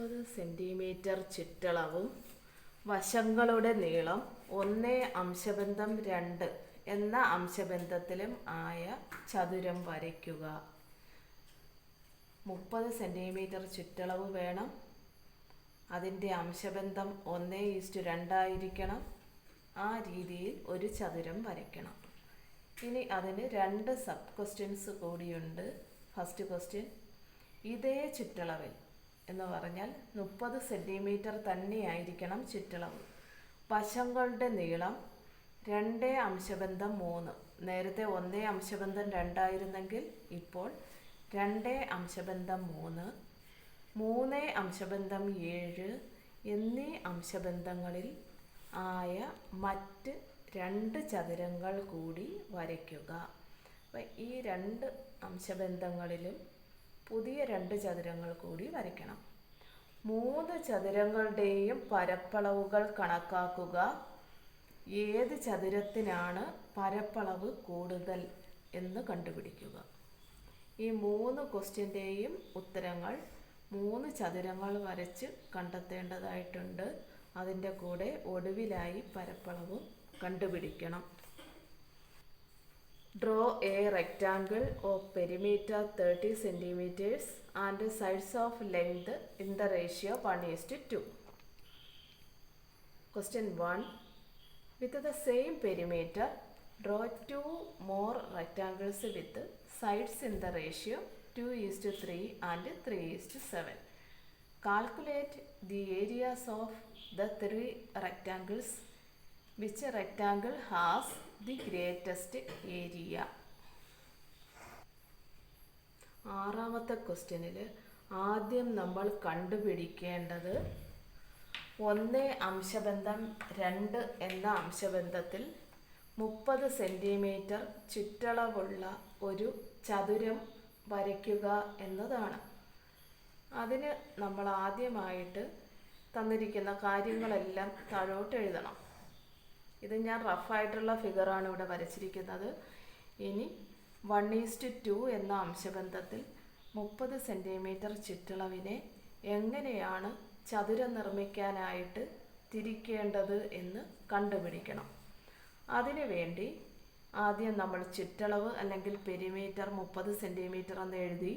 മുപ്പത് സെന്റിമീറ്റർ ചുറ്റളവും വശങ്ങളുടെ നീളം ഒന്നേ അംശബന്ധം രണ്ട് എന്ന അംശബന്ധത്തിലും ആയ ചതുരം വരയ്ക്കുക. മുപ്പത് സെന്റിമീറ്റർ ചുറ്റളവ് വേണം. അതിന്റെ അംശബന്ധം ഒന്നേ ഈസ്റ്റു രണ്ടായിരിക്കണം. ആ രീതിയിൽ ഒരു ചതുരം വരയ്ക്കണം. ഇനി അതിന് രണ്ട് സബ് ക്വസ്റ്റ്യൻസ് കൂടിയുണ്ട്. ഫസ്റ്റ് ക്വസ്റ്റ്യൻ ഇതേ ചുറ്റളവിൽ എന്ന് പറഞ്ഞാൽ മുപ്പത് സെന്റിമീറ്റർ തന്നെയായിരിക്കണം ചുറ്റളവ്. വശങ്ങളുടെ നീളം രണ്ട് അംശബന്ധം മൂന്ന്. നേരത്തെ ഒന്നേ അംശബന്ധം രണ്ടായിരുന്നെങ്കിൽ ഇപ്പോൾ രണ്ട് അംശബന്ധം മൂന്ന് മൂന്ന് അംശബന്ധം ഏഴ് എന്നീ അംശബന്ധങ്ങളിൽ ആയ മറ്റ് രണ്ട് ചതുരങ്ങൾ കൂടി വരയ്ക്കുക. അപ്പം ഈ രണ്ട് അംശബന്ധങ്ങളിലും പുതിയ രണ്ട് ചതുരങ്ങൾ കൂടി വരയ്ക്കണം. മൂന്ന് ചതുരങ്ങളുടെയും പരപ്പളവുകൾ കണക്കാക്കുക. ഏത് ചതുരത്തിനാണ് പരപ്പളവ് കൂടുതൽ എന്ന് കണ്ടുപിടിക്കുക. ഈ മൂന്ന് ക്വസ്റ്റ്യന്റെയും ഉത്തരങ്ങൾ മൂന്ന് ചതുരങ്ങൾ വരച്ച് കണ്ടെത്തേണ്ടതായിട്ടുണ്ട്. അതിന്റെ കൂടെ ഒടുവിലായി പരപ്പളവും കണ്ടുപിടിക്കണം. Draw a rectangle of perimeter thirty centimetres and sides of length in the ratio one is to two question one with the same perimeter draw two more rectangles with sides in the ratio two is to three and three is to seven calculate the areas of the three rectangles which rectangle has the greatest area ആറാമത്തെ ക്വസ്റ്റ്യനിൽ ആദ്യം നമ്മൾ കണ്ടുപിടിക്കേണ്ടത് ഒന്ന് അംശബന്ധം രണ്ട് എന്ന അംശബന്ധത്തിൽ മുപ്പത് centimetre ചുറ്റളവുള്ള ഒരു ചതുരം വരയ്ക്കുക എന്നതാണ്. അതിന് നമ്മൾ ആദ്യമായിട്ട് തന്നിരിക്കുന്ന കാര്യങ്ങളെല്ലാം താഴോട്ട് എഴുതണം ഇത് ഞാൻ റഫായിട്ടുള്ള ഫിഗറാണ് ഇവിടെ വരച്ചിരിക്കുന്നത്. ഇനി വൺ ഈസ്റ്റ് ടു എന്ന അംശബന്ധത്തിൽ മുപ്പത് സെന്റിമീറ്റർ ചുറ്റളവിനെ എങ്ങനെയാണ് ചതുരം നിർമ്മിക്കാനായിട്ട് തിരിക്കേണ്ടത് എന്ന് കണ്ടുപിടിക്കണം. അതിനു വേണ്ടി ആദ്യം നമ്മൾ ചുറ്റളവ് അല്ലെങ്കിൽ പെരിമീറ്റർ മുപ്പത് സെന്റിമീറ്റർ എന്ന് എഴുതി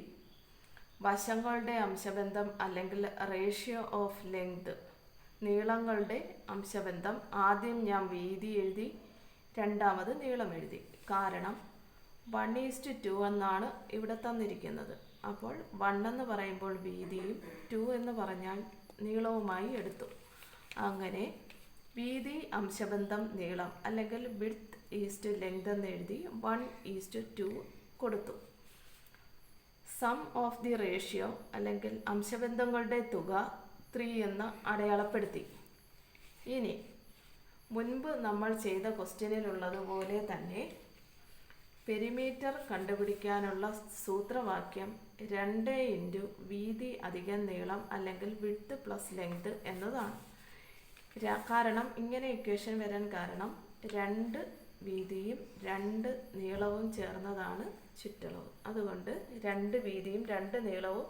വശങ്ങളുടെ അംശബന്ധം അല്ലെങ്കിൽ റേഷ്യോ ഓഫ് ലെങ്ത് നീളങ്ങളുടെ അംശബന്ധം ആദ്യം ഞാൻ വീതി എഴുതി രണ്ടാമത് നീളം എഴുതി. കാരണം വൺ ഈസ്റ്റ് ടു എന്നാണ് ഇവിടെ തന്നിരിക്കുന്നത്. അപ്പോൾ വൺ എന്ന് പറയുമ്പോൾ വീതിയും ടു എന്ന് പറഞ്ഞാൽ നീളവുമായി എടുത്തു. അങ്ങനെ വീതി അംശബന്ധം നീളം അല്ലെങ്കിൽ വിഡ്ത്ത് ഈസ്റ്റ് ലെങ്ത് എന്ന് എഴുതി വൺ ഈസ്റ്റ് ടു കൊടുത്തു. സം ഓഫ് ദി റേഷ്യോ അല്ലെങ്കിൽ അംശബന്ധങ്ങളുടെ തുക ത്രീ എന്ന് അടയാളപ്പെടുത്തി. ഇനി മുൻപ് നമ്മൾ ചെയ്ത ക്വസ്റ്റ്യനിലുള്ളതുപോലെ തന്നെ പെരിമീറ്റർ കണ്ടുപിടിക്കാനുള്ള സൂത്രവാക്യം രണ്ട് ഇന്റു വീതി അധികം നീളം അല്ലെങ്കിൽ വിട്ട് പ്ലസ് ലെങ്ത് എന്നതാണ്. കാരണം ഇങ്ങനെ ഇക്വേഷൻ വരാൻ കാരണം രണ്ട് വീതിയും രണ്ട് നീളവും ചേർന്നതാണ് ചുറ്റളവ്. അതുകൊണ്ട് രണ്ട് വീതിയും രണ്ട് നീളവും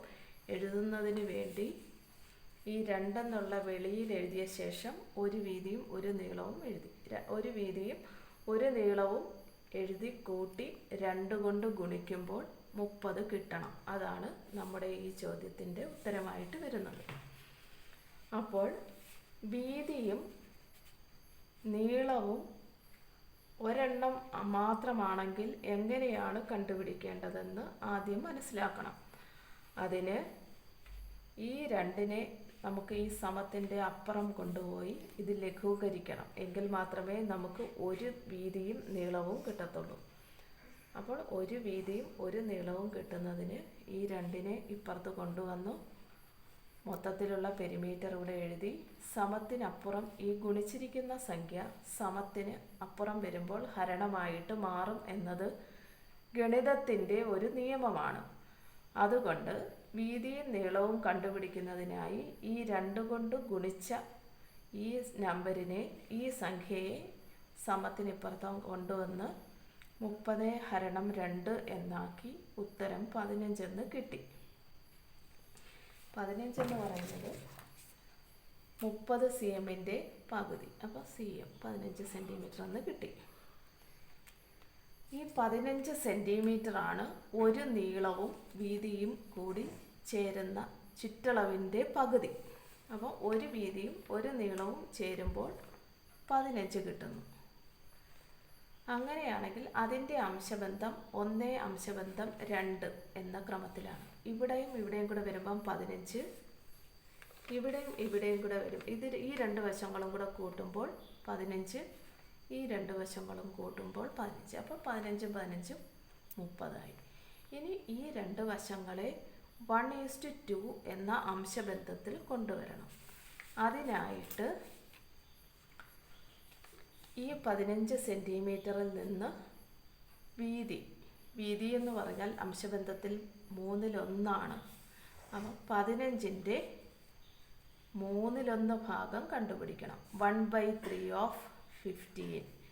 എഴുതുന്നതിന് വേണ്ടി ഈ രണ്ടെന്നുള്ള വെളിയിൽ എഴുതിയ ശേഷം ഒരു വീതിയും ഒരു നീളവും എഴുതി. ഒരു വീതിയും ഒരു നീളവും എഴുതി കൂട്ടി രണ്ട് കൊണ്ട് ഗുണിക്കുമ്പോൾ മുപ്പത് കിട്ടണം. അതാണ് നമ്മുടെ ഈ ചോദ്യത്തിന്റെ ഉത്തരമായിട്ട് വരുന്നത്. അപ്പോൾ വീതിയും നീളവും ഒരെണ്ണം മാത്രമാണെങ്കിൽ എങ്ങനെയാണ് കണ്ടുപിടിക്കേണ്ടതെന്ന് ആദ്യം മനസ്സിലാക്കണം. അതിന് ഈ രണ്ടിനെ നമുക്ക് ഈ സമത്തിന്റെ അപ്പുറം കൊണ്ടുപോയി ഇത് ലഘൂകരിക്കണം. എങ്കിൽ മാത്രമേ നമുക്ക് ഒരു വീതിയും നീളവും കിട്ടത്തുള്ളൂ. അപ്പോൾ ഒരു വീതിയും ഒരു നീളവും കിട്ടുന്നതിന് ഈ രണ്ടിനെ ഇപ്പുറത്ത് കൊണ്ടുവന്നു. മൊത്തത്തിലുള്ള പെരിമീറ്റർ ഇവിടെ എഴുതി. സമത്തിനപ്പുറം ഈ ഗുണിച്ചിരിക്കുന്ന സംഖ്യ സമത്തിന് അപ്പുറം വരുമ്പോൾ ഹരണമായിട്ട് മാറും എന്നത് ഗണിതത്തിന്റെ ഒരു നിയമമാണ്. അതുകൊണ്ട് വീതിയും നീളവും കണ്ടുപിടിക്കുന്നതിനായി ഈ രണ്ട് കൊണ്ട് ഗുണിച്ച ഈ നമ്പറിനെ ഈ സംഖ്യയെ സമത്തിനിപ്പുറത്തും കൊണ്ടുവന്ന് മുപ്പത് ഹരണം രണ്ട് എന്നാക്കി ഉത്തരം പതിനഞ്ചെന്ന് കിട്ടി. പതിനഞ്ചെന്ന് പറയുന്നത് മുപ്പത് സി എമ്മിന്റെ പകുതി. അപ്പോൾ സി എം പതിനഞ്ച് സെന്റിമീറ്റർ എന്ന് കിട്ടി. ഈ പതിനഞ്ച് സെന്റിമീറ്ററാണ് ഒരു നീളവും വീതിയും കൂടി ചേരുന്ന ചുറ്റളവിന്റെ പകുതി. അപ്പോൾ ഒരു വീതിയും ഒരു നീളവും ചേരുമ്പോൾ പതിനഞ്ച് കിട്ടുന്നു. അങ്ങനെയാണെങ്കിൽ അതിന്റെ അംശബന്ധം ഒന്നേ അംശബന്ധം രണ്ട് എന്ന ക്രമത്തിലാണ്. ഇവിടെയും ഇവിടെയും കൂടെ വരുമ്പം പതിനഞ്ച് ഇവിടെയും ഇവിടെയും കൂടെ വരും. ഇത് ഈ രണ്ട് വശങ്ങളും കൂടെ കൂട്ടുമ്പോൾ പതിനഞ്ച് ഈ രണ്ട് വശങ്ങളും കൂട്ടുമ്പോൾ പതിനഞ്ച്. അപ്പോൾ പതിനഞ്ചും പതിനഞ്ചും മുപ്പതായി. ഇനി ഈ രണ്ട് വശങ്ങളെ വൺ ഈസ്റ്റ് ടു എന്ന അംശബന്ധത്തിൽ കൊണ്ടുവരണം. അതിനായിട്ട് ഈ പതിനഞ്ച് സെന്റിമീറ്ററിൽ നിന്ന് വീതി വീതി എന്ന് പറഞ്ഞാൽ അംശബന്ധത്തിൽ മൂന്നിലൊന്നാണ്. അപ്പം പതിനഞ്ചിന്റെ മൂന്നിലൊന്ന് ഭാഗം കണ്ടുപിടിക്കണം. One by three of fifteen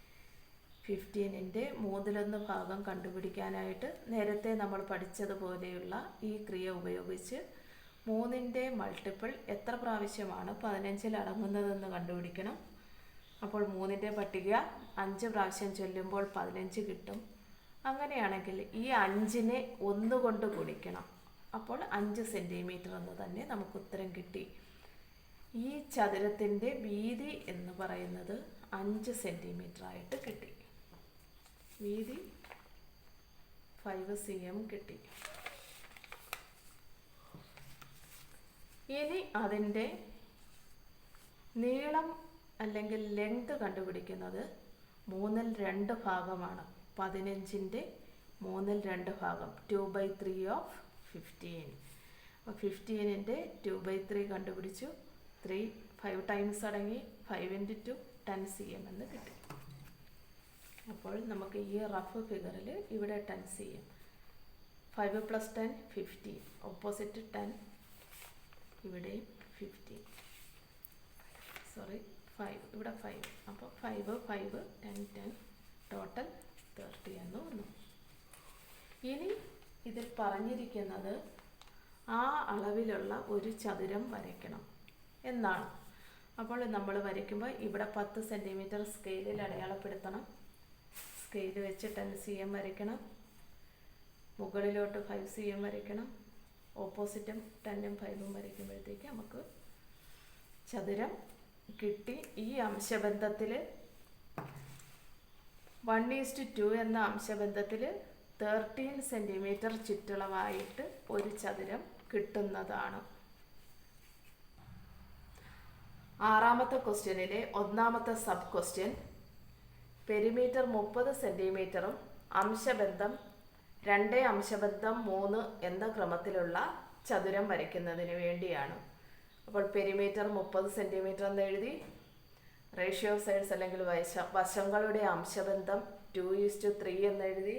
ഫിഫ്റ്റീനിന്റെ മൂന്നിലൊന്ന് ഭാഗം കണ്ടുപിടിക്കാനായിട്ട് നേരത്തെ നമ്മൾ പഠിച്ചതുപോലെയുള്ള ഈ ക്രിയ ഉപയോഗിച്ച് മൂന്നിന്റെ മൾട്ടിപ്പിൾ എത്ര പ്രാവശ്യമാണ് പതിനഞ്ചിൽ അടങ്ങുന്നതെന്ന് കണ്ടുപിടിക്കണം. അപ്പോൾ മൂന്നിന്റെ പട്ടിക അഞ്ച് പ്രാവശ്യം ചൊല്ലുമ്പോൾ പതിനഞ്ച് കിട്ടും. അങ്ങനെയാണെങ്കിൽ ഈ അഞ്ചിനെ ഒന്ന് കൊണ്ട് കുടിക്കണം അപ്പോൾ അഞ്ച് സെന്റിമീറ്റർ എന്ന് തന്നെ നമുക്ക് ഉത്തരം കിട്ടി. ഈ ചതുരത്തിന്റെ വീതി എന്ന് പറയുന്നത് അഞ്ച് സെന്റിമീറ്റർ ആയിട്ട് കിട്ടി. വീതി ഫൈവ് സി എം കിട്ടി. ഇനി അതിന്റെ നീളം അല്ലെങ്കിൽ ലെങ്ത് കണ്ടുപിടിക്കുന്നത് മൂന്നിൽ രണ്ട് ഭാഗമാണ്. പതിനഞ്ചിന്റെ മൂന്നിൽ രണ്ട് ഭാഗം. Two by three of fifteen അപ്പോൾ ഫിഫ്റ്റീനിന്റെ ടു ബൈ ത്രീ കണ്ടുപിടിച്ചു. ത്രീ ഫൈവ് ടൈംസ് അടങ്ങി five into two ten C M എന്ന് കിട്ടി. അപ്പോൾ നമുക്ക് ഈ റഫ് ഫിഗറിൽ ഇവിടെ ടെൻ ചെയ്യാം. Five plus ten fifteen opposite ten ഇവിടെ ഫിഫ്റ്റീൻ സോറി ഫൈവ് ഇവിടെ ഫൈവ് അപ്പോൾ five five ten ten total thirty എന്ന് വന്നു. ഇനി ഇതിൽ പറഞ്ഞിരിക്കുന്നത് ആ അളവിലുള്ള ഒരു ചതുരം വരയ്ക്കണം. എന്നാണ്. അപ്പോൾ നമ്മൾ വരയ്ക്കുമ്പോൾ ഇവിടെ പത്ത് സെന്റിമീറ്റർ സ്കെയിലിൽ അടയാളപ്പെടുത്തണം. സ്കെയിൽ വെച്ച് ടെൻ സി എം വരയ്ക്കണം. മുകളിലോട്ട് ഫൈവ് സി എം വരയ്ക്കണം. ഓപ്പോസിറ്റും ടെന്നും ഫൈവും വരയ്ക്കുമ്പോഴത്തേക്ക് നമുക്ക് ചതുരം കിട്ടി. ഈ അംശബന്ധത്തിൽ വൺ ഈസ്റ്റ് ടു എന്ന അംശബന്ധത്തിൽ തേർട്ടീൻ സെന്റിമീറ്റർ ചുറ്റളവായിട്ട് ഒരു ചതുരം കിട്ടുന്നതാണ്. ആറാമത്തെ ക്വസ്റ്റ്യനിലെ ഒന്നാമത്തെ സബ് ക്വസ്റ്റ്യൻ പെരിമീറ്റർ മുപ്പത് സെന്റിമീറ്ററും അംശബന്ധം രണ്ട് അംശബന്ധം മൂന്ന് എന്ന ക്രമത്തിലുള്ള ചതുരം വരയ്ക്കുന്നതിന് വേണ്ടിയാണ്. അപ്പോൾ പെരിമീറ്റർ മുപ്പത് സെന്റിമീറ്റർ എന്ന് എഴുതി റേഷ്യോ ഓഫ് സൈഡ്സ് അല്ലെങ്കിൽ വശ വശങ്ങളുടെ അംശബന്ധം ടു ഈസ് ടു ത്രീ എന്ന് എഴുതി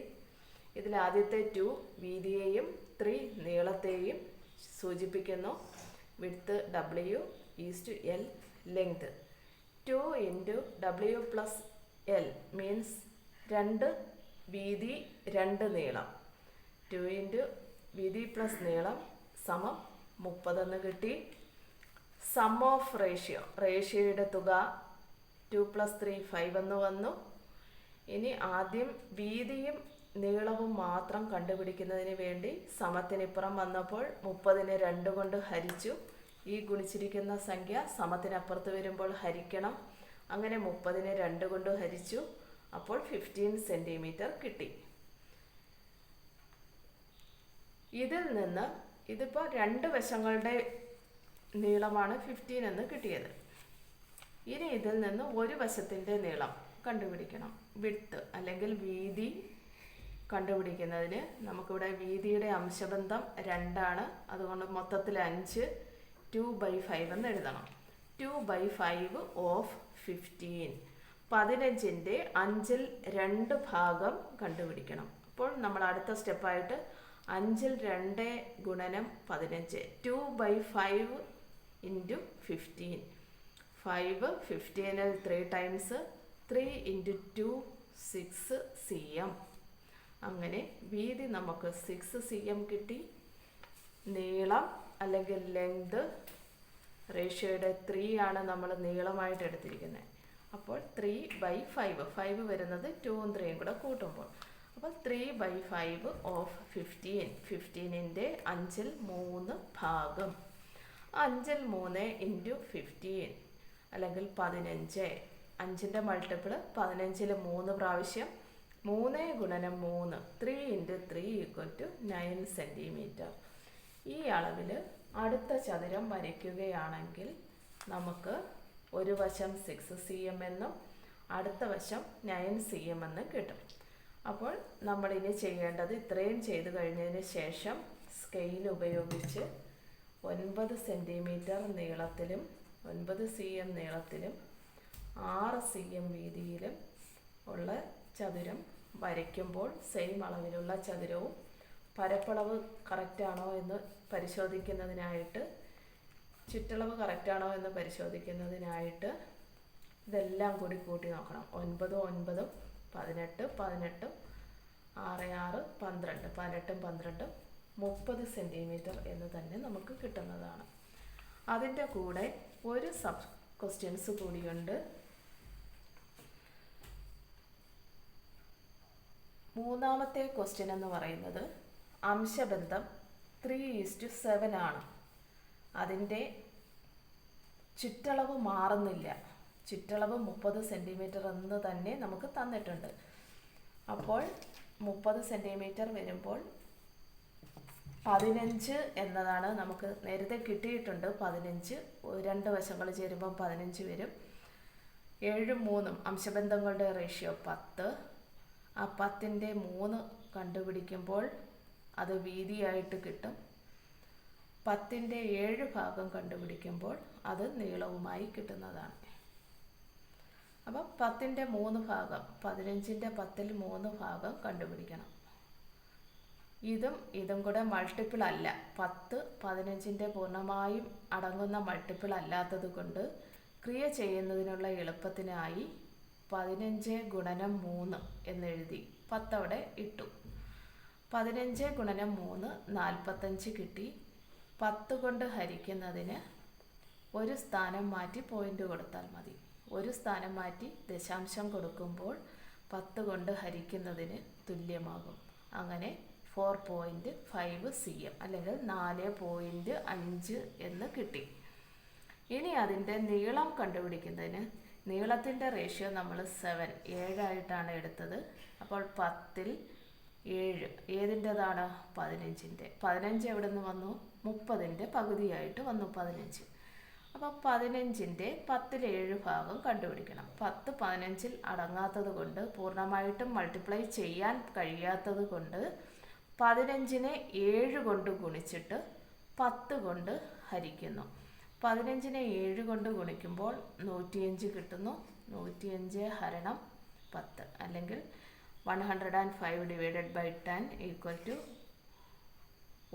ഇതിൽ ആദ്യത്തെ ടു വീതിയെയും ത്രീ നീളത്തെയും സൂചിപ്പിക്കുന്നു. Width W is to L length two into W plus L means രണ്ട് വീതി രണ്ട് നീളം. ടു ഇന്റു വീതി പ്ലസ് നീളം സമം മുപ്പതെന്ന് കിട്ടി. സം ഓഫ് റേഷ്യോ റേഷ്യോയുടെ തുക ടു പ്ലസ് ത്രീ ഫൈവ് എന്ന് വന്നു. ഇനി ആദ്യം വീതിയും നീളവും മാത്രം കണ്ടുപിടിക്കുന്നതിന് വേണ്ടി സമത്തിനിപ്പുറം വന്നപ്പോൾ മുപ്പതിനെ രണ്ട് കൊണ്ട് ഹരിച്ചു. ഈ ഗുണിച്ചിരിക്കുന്ന സംഖ്യ സമത്തിനപ്പുറത്ത് വരുമ്പോൾ ഹരിക്കണം. അങ്ങനെ മുപ്പതിനെ രണ്ട് കൊണ്ട് ഹരിച്ചു. അപ്പോൾ ഫിഫ്റ്റീൻ സെന്റിമീറ്റർ കിട്ടി. ഇതിൽ നിന്ന് ഇതിപ്പോൾ രണ്ട് വശങ്ങളുടെ നീളമാണ് ഫിഫ്റ്റീൻ എന്ന് കിട്ടിയത്. ഇനി ഇതിൽ നിന്ന് ഒരു വശത്തിന്റെ നീളം കണ്ടുപിടിക്കണം. വിട്ട് അല്ലെങ്കിൽ വീതി കണ്ടുപിടിക്കുന്നതിന് നമുക്കിവിടെ വീതിയുടെ അംശബന്ധം രണ്ടാണ്. അതുകൊണ്ട് മൊത്തത്തിൽ അഞ്ച് ടു ബൈ ഫൈവ് എന്ന് എഴുതണം. Two by five of fifteen പതിനഞ്ചിന്റെ അഞ്ചിൽ രണ്ട് ഭാഗം കണ്ടുപിടിക്കണം. അപ്പോൾ നമ്മൾ അടുത്ത സ്റ്റെപ്പായിട്ട് അഞ്ചിൽ രണ്ട് ഗുണനം പതിനഞ്ച്. Two by five into fifteen five ഫിഫ്റ്റീനിൽ three times three into two six C M അങ്ങനെ വീതി നമുക്ക് സിക്സ് സി എം കിട്ടി. നീളം അല്ലെങ്കിൽ ലെങ്ത് റേഷ്യോയുടെ ത്രീ ആണ് നമ്മൾ നീളമായിട്ട് എടുത്തിരിക്കുന്നത്. അപ്പോൾ ത്രീ ബൈ ഫൈവ് ഫൈവ് വരുന്നത് ടൂവും ത്രീയും കൂടെ കൂട്ടുമ്പോൾ. അപ്പോൾ three by five of fifteen ഫിഫ്റ്റീനിന്റെ അഞ്ചിൽ മൂന്ന് ഭാഗം. അഞ്ചിൽ മൂന്ന് ഇന്റു ഫിഫ്റ്റീൻ അല്ലെങ്കിൽ പതിനഞ്ച്. അഞ്ചിന്റെ മൾട്ടിപ്പിൾ പതിനഞ്ചിൽ മൂന്ന് പ്രാവശ്യം. മൂന്ന് ഗുണനം മൂന്ന് three into three equal to nine centimetre ഈ അളവിൽ അടുത്ത ചതുരം വരയ്ക്കുകയാണെങ്കിൽ നമുക്ക് ഒരു വശം സിക്സ് സി എം എന്നും അടുത്ത വശം നയൻ സി എം എന്നും കിട്ടും. അപ്പോൾ നമ്മളിനി ചെയ്യേണ്ടത് ഇത്രയും ചെയ്തു കഴിഞ്ഞതിന് ശേഷം സ്കെയിൽ ഉപയോഗിച്ച് ഒൻപത് സെന്റിമീറ്റർ നീളത്തിലും ഒൻപത് സി എം നീളത്തിലും ആറ് സി എം വീതിയിലും ഉള്ള ചതുരം വരയ്ക്കുമ്പോൾ സെയിം അളവിലുള്ള ചതുരവും പരപ്പളവ് കറക്റ്റാണോ എന്ന് പരിശോധിക്കുന്നതിനായിട്ട് ചുറ്റളവ് കറക്റ്റാണോ എന്ന് പരിശോധിക്കുന്നതിനായിട്ട് ഇതെല്ലാം കൂടി കൂട്ടി നോക്കണം. ഒൻപതും ഒൻപതും പതിനെട്ട് പതിനെട്ടും ആറ് ആറ് പന്ത്രണ്ട്. പതിനെട്ടും പന്ത്രണ്ടും മുപ്പത് സെന്റിമീറ്റർ എന്ന് തന്നെ നമുക്ക് കിട്ടുന്നതാണ്. അതിന്റെ കൂടെ ഒരു സബ് ക്വസ്റ്റ്യൻസ് കൂടിയുണ്ട്. മൂന്നാമത്തെ ക്വസ്റ്റ്യൻ എന്ന് പറയുന്നത് അംശബന്ധം ത്രീ ഈസ്റ്റ് സെവൻ ആണ്. അതിന്റെ ചുറ്റളവ് മാറുന്നില്ല. ചുറ്റളവ് മുപ്പത് സെന്റിമീറ്റർ എന്ന് തന്നെ നമുക്ക് തന്നിട്ടുണ്ട്. അപ്പോൾ മുപ്പത് സെന്റിമീറ്റർ വരുമ്പോൾ പതിനഞ്ച് എന്നതാണ് നമുക്ക് നേരത്തെ കിട്ടിയിട്ടുണ്ട്. പതിനഞ്ച് രണ്ട് വശങ്ങൾ ചേരുമ്പം പതിനഞ്ച് വരും. ഏഴും മൂന്നും അംശബന്ധങ്ങളുടെ റേഷ്യോ പത്ത്. ആ പത്തിന്റെ മൂന്ന് കണ്ടുപിടിക്കുമ്പോൾ അത് വീതിയായിട്ട് കിട്ടും. പത്തിന്റെ ഏഴ് ഭാഗം കണ്ടുപിടിക്കുമ്പോൾ അത് നീളവുമായി കിട്ടുന്നതാണ്. അപ്പം പത്തിന്റെ മൂന്ന് ഭാഗം പതിനഞ്ചിന്റെ പത്തിൽ മൂന്ന് ഭാഗം കണ്ടുപിടിക്കണം. ഇതും ഇതും കൂടെ മൾട്ടിപ്പിൾ അല്ല. പത്ത് പതിനഞ്ചിന്റെ പൂർണമായും അടങ്ങുന്ന മൾട്ടിപ്പിൾ അല്ലാത്തത് കൊണ്ട് ക്രിയ ചെയ്യുന്നതിനുള്ള എളുപ്പത്തിനായി പതിനഞ്ച് ഗുണനം മൂന്ന് എന്നെഴുതി പത്തവിടെ ഇട്ടു. പതിനഞ്ച് ഗുണനം മൂന്ന് നാൽപ്പത്തഞ്ച് കിട്ടി. പത്ത് കൊണ്ട് ഹരിക്കുന്നതിന് ഒരു സ്ഥാനം മാറ്റി പോയിന്റ് കൊടുത്താൽ മതി. ഒരു സ്ഥാനം മാറ്റി ദശാംശം കൊടുക്കുമ്പോൾ പത്ത് കൊണ്ട് ഹരിക്കുന്നതിന് തുല്യമാകും. അങ്ങനെ four point five C M അല്ലെങ്കിൽ നാല് പോയിന്റ് അഞ്ച് എന്ന് കിട്ടി. ഇനി അതിന്റെ നീളം കണ്ടുപിടിക്കുന്നതിന് നീളത്തിന്റെ റേഷ്യോ നമ്മൾ സെവൻ ഏഴായിട്ടാണ് എടുത്തത്. അപ്പോൾ പത്തിൽ ഏഴ്. ഏതിന്റെതാണ്? പതിനഞ്ചിന്റെ. പതിനഞ്ച് എവിടെ നിന്ന് വന്നു? മുപ്പതിന്റെ പകുതിയായിട്ട് വന്നു പതിനഞ്ച്. അപ്പോൾ പതിനഞ്ചിന്റെ പത്തിൽ ഏഴ് ഭാഗം കണ്ടുപിടിക്കണം. പത്ത് പതിനഞ്ചിൽ അടങ്ങാത്തത് കൊണ്ട് പൂർണമായിട്ടും മൾട്ടിപ്ലൈ ചെയ്യാൻ കഴിയാത്തത് കൊണ്ട് പതിനഞ്ചിനെ ഏഴ് കൊണ്ട് ഗുണിച്ചിട്ട് പത്ത് കൊണ്ട് ഹരിക്കുന്നു. പതിനഞ്ചിനെ ഏഴ് കൊണ്ട് ഗുണിക്കുമ്പോൾ നൂറ്റിയഞ്ച് കിട്ടുന്നു. നൂറ്റിയഞ്ച് ഹരണം പത്ത്. അല്ലെങ്കിൽ one hundred and five divided by ten equal to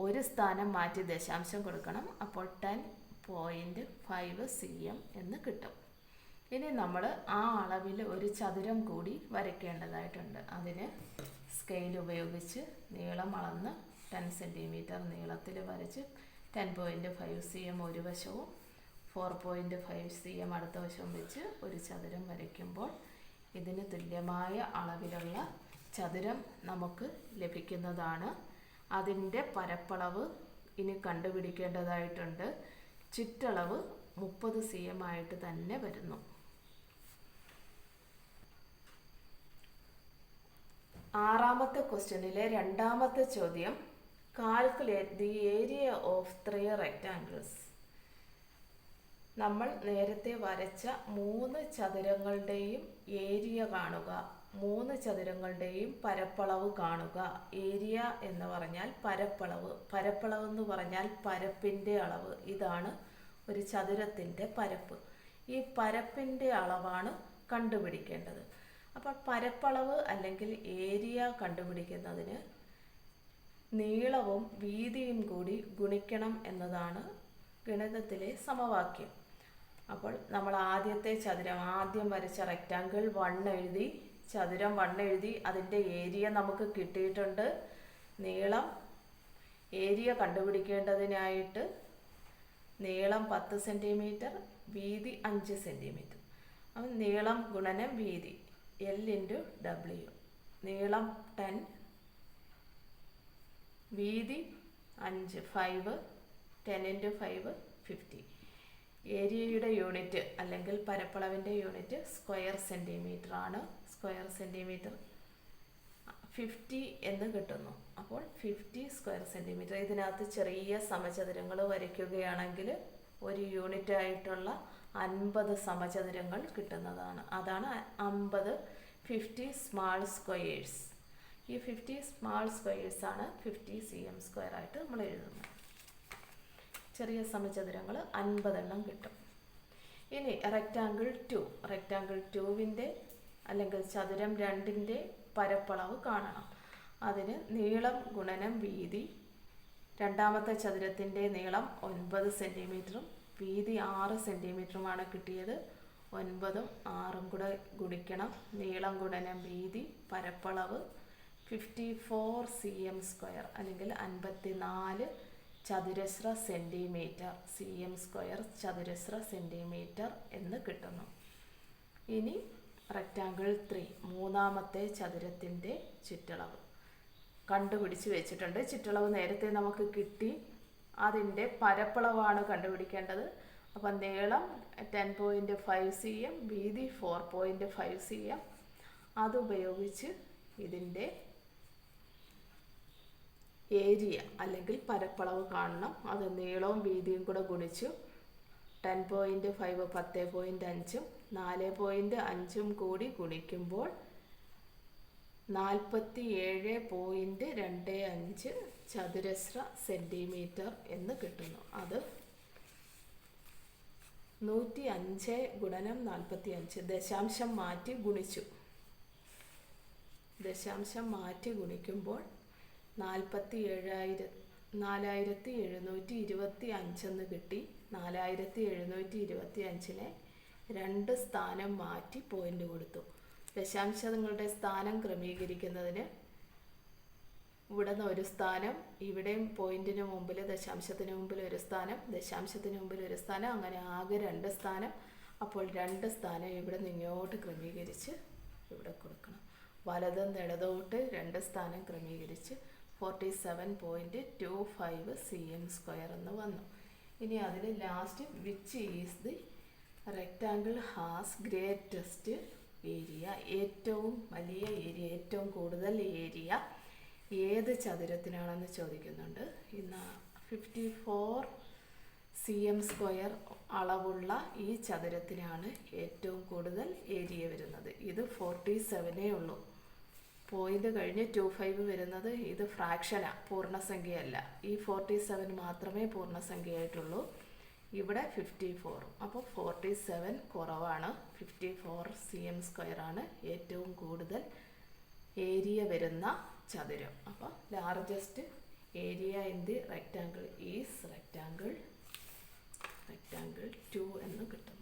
ഒരു സ്ഥാനം മാറ്റി ദശാംശം കൊടുക്കണം. അപ്പോൾ ten point five C M എന്ന് കിട്ടും. ഇനി നമ്മൾ ആ അളവിൽ ഒരു ചതുരം കൂടി വരയ്ക്കേണ്ടതായിട്ടുണ്ട്. അതിന് സ്കെയിൽ ഉപയോഗിച്ച് നീളം അളന്ന് ടെൻ സെന്റിമീറ്റർ നീളത്തിൽ വരച്ച് ten point five C M ഒരു വശവും four point five C M അടുത്ത വശവും വെച്ച് ഒരു ചതുരം വരയ്ക്കുമ്പോൾ ഇതിന് തുല്യമായ അളവിലുള്ള ചതുരം നമുക്ക് ലഭിക്കുന്നതാണ്. അതിന്റെ പരപ്പളവ് ഇനി കണ്ടുപിടിക്കേണ്ടതായിട്ടുണ്ട്. ചുറ്റളവ് മുപ്പത് സി എം ആയിട്ട് തന്നെ വരുന്നു. ആറാമത്തെ ക്വസ്റ്റ്യനിലെ രണ്ടാമത്തെ ചോദ്യം calculate the area of three rectangles നമ്മൾ നേരത്തെ വരച്ച മൂന്ന് ചതുരങ്ങളുടെയും ഏരിയ കാണുക. മൂന്ന് ചതുരങ്ങളുടെയും പരപ്പളവ് കാണുക. ഏരിയ എന്ന് പറഞ്ഞാൽ പരപ്പളവ്. പരപ്പളവ് എന്ന് പറഞ്ഞാൽ പരപ്പിന്റെ അളവ്. ഇതാണ് ഒരു ചതുരത്തിന്റെ പരപ്പ്. ഈ പരപ്പിന്റെ അളവാണ് കണ്ടുപിടിക്കേണ്ടത്. അപ്പോൾ പരപ്പളവ് അല്ലെങ്കിൽ ഏരിയ കണ്ടുപിടിക്കുന്നതിന് നീളവും വീതിയും കൂടി ഗുണിക്കണം എന്നതാണ് ഗണിതത്തിലെ സമവാക്യം. അപ്പോൾ നമ്മൾ ആദ്യത്തെ ചതുരം ആദ്യം വരച്ച റെക്റ്റാങ്കിൾ വൺ എഴുതി ചതുരം വൺ എഴുതി അതിന്റെ ഏരിയ നമുക്ക് കിട്ടിയിട്ടുണ്ട്. നീളം ഏരിയ കണ്ടുപിടിക്കേണ്ടതിനായിട്ട് നീളം പത്ത് സെന്റിമീറ്റർ വീതി അഞ്ച് സെന്റിമീറ്റർ അപ്പം നീളം ഗുണനം വീതി എൽ ഇന്റു ഡബ്ല്യു നീളം ടെൻ വീതി അഞ്ച് five ten into five fifty ഏരിയയുടെ യൂണിറ്റ് അല്ലെങ്കിൽ പരപ്പളവിന്റെ യൂണിറ്റ് സ്ക്വയർ സെന്റിമീറ്റർ ആണ്. സ്ക്വയർ സെന്റിമീറ്റർ ഫിഫ്റ്റി എന്ന് കിട്ടുന്നു. അപ്പോൾ ഫിഫ്റ്റി സ്ക്വയർ സെന്റിമീറ്റർ ഇതിനകത്ത് ചെറിയ സമചതുരങ്ങൾ വരയ്ക്കുകയാണെങ്കിൽ ഒരു യൂണിറ്റ് ആയിട്ടുള്ള അൻപത് സമചതുരങ്ങൾ കിട്ടുന്നതാണ്. അതാണ് അമ്പത് ഫിഫ്റ്റി സ്മാൾ സ്ക്വയേഴ്സ്. ഈ ഫിഫ്റ്റി സ്മാൾ സ്ക്വയേഴ്സ് ആണ് ഫിഫ്റ്റി സി എം സ്ക്വയർ ആയിട്ട് നമ്മൾ എഴുതുന്നത്. ചെറിയ സമചതുരങ്ങൾ അൻപതെണ്ണം കിട്ടും. ഇനി റെക്റ്റാങ്കിൾ ടു റെക്റ്റാങ്കിൾ ടുവിന്റെ അല്ലെങ്കിൽ ചതുരം രണ്ടിന്റെ പരപ്പളവ് കാണണം. അതിന് നീളം ഗുണനം വീതി രണ്ടാമത്തെ ചതുരത്തിന്റെ നീളം ഒൻപത് സെന്റിമീറ്ററും വീതി ആറ് സെന്റിമീറ്ററുമാണ് കിട്ടിയത്. ഒൻപതും ആറും കൂടെ ഗുണിക്കണം. നീളം ഗുണനം വീതി പരപ്പളവ് fifty four C M square അല്ലെങ്കിൽ അൻപത്തി നാല് ചതുരശ്ര സെന്റിമീറ്റർ സി എം സ്ക്വയർ ചതുരശ്ര സെന്റിമീറ്റർ എന്ന് കിട്ടുന്നു. ഇനി റെക്റ്റാങ്കിൾ ത്രീ മൂന്നാമത്തെ ചതുരത്തിന്റെ ചുറ്റളവ്. കണ്ടുപിടിച്ച് വെച്ചിട്ടുണ്ട്. ചുറ്റളവ് നേരത്തെ നമുക്ക് കിട്ടി. അതിന്റെ പരപ്പളവാണ് കണ്ടുപിടിക്കേണ്ടത്. അപ്പം നീളം ten point five C M വീതി four point five C M അതുപയോഗിച്ച് ഇതിന്റെ ഏരിയ അല്ലെങ്കിൽ പരപ്പളവ് കാണണം. അത് നീളവും വീതിയും കൂടെ ഗുണിച്ചു ടെൻ പോയിന്റ് ഫൈവ് പത്ത് പോയിന്റ് അഞ്ചും നാല് പോയിന്റ് അഞ്ചും കൂടി ഗുണിക്കുമ്പോൾ നാൽപ്പത്തി ഏഴ് പോയിന്റ് രണ്ട് അഞ്ച് ചതുരശ്ര സെന്റിമീറ്റർ എന്ന് കിട്ടുന്നു. അത് നൂറ്റി അഞ്ച് ഗുണനം നാൽപ്പത്തി അഞ്ച് ദശാംശം മാറ്റി ഗുണിച്ചു. ദശാംശം മാറ്റി ഗുണിക്കുമ്പോൾ നാൽപ്പത്തി ഏഴായിരം നാലായിരത്തി എഴുന്നൂറ്റി ഇരുപത്തി അഞ്ചെന്ന് കിട്ടി. നാലായിരത്തി എഴുന്നൂറ്റി ഇരുപത്തി അഞ്ചിനെ രണ്ട് സ്ഥാനം മാറ്റി പോയിന്റ് കൊടുത്തു. ദശാംശങ്ങളുടെ സ്ഥാനം ക്രമീകരിക്കുന്നതിന് ഇവിടെ നിന്ന് ഒരു സ്ഥാനം ഇവിടെയും പോയിന്റിന് മുമ്പിൽ ദശാംശത്തിന് മുമ്പിൽ ഒരു സ്ഥാനം ദശാംശത്തിന് മുമ്പിൽ ഒരു സ്ഥാനം അങ്ങനെ ആകെ രണ്ട് സ്ഥാനം. അപ്പോൾ രണ്ട് സ്ഥാനം ഇവിടെ നിന്ന് ഇങ്ങോട്ട് ക്രമീകരിച്ച് ഇവിടെ കൊടുക്കണം. വലതും ഇടതോട്ട് രണ്ട് സ്ഥാനം ക്രമീകരിച്ച് forty seven point two five C M square എന്ന് വന്നു. ഇനി അതിൽ last which is the rectangle has greatest area ഏറ്റവും വലിയ ഏരിയ ഏറ്റവും കൂടുതൽ ഏരിയ ഏത് ചതുരത്തിനാണെന്ന് ചോദിക്കുന്നുണ്ട്. ഇന്ന് fifty four C M square അളവുള്ള ഈ ചതുരത്തിനാണ് ഏറ്റവും കൂടുതൽ ഏരിയ വരുന്നത്. ഇത് ഫോർട്ടി സെവനേ ഉള്ളൂ. പോയിന്റ് കഴിഞ്ഞ് ടു ഫൈവ് വരുന്നത് ഇത് ഫ്രാക്ഷനാണ് പൂർണസംഖ്യയല്ല. ഈ ഫോർട്ടി സെവൻ മാത്രമേ പൂർണസംഖ്യയായിട്ടുള്ളൂ. ഇവിടെ ഫിഫ്റ്റി ഫോറും അപ്പോൾ ഫോർട്ടി സെവൻ കുറവാണ്. Fifty four C M square ആണ് ഏറ്റവും കൂടുതൽ ഏരിയ വരുന്ന ചതുരം. അപ്പോൾ largest area in the rectangle is rectangle rectangle two എന്ന് കിട്ടും.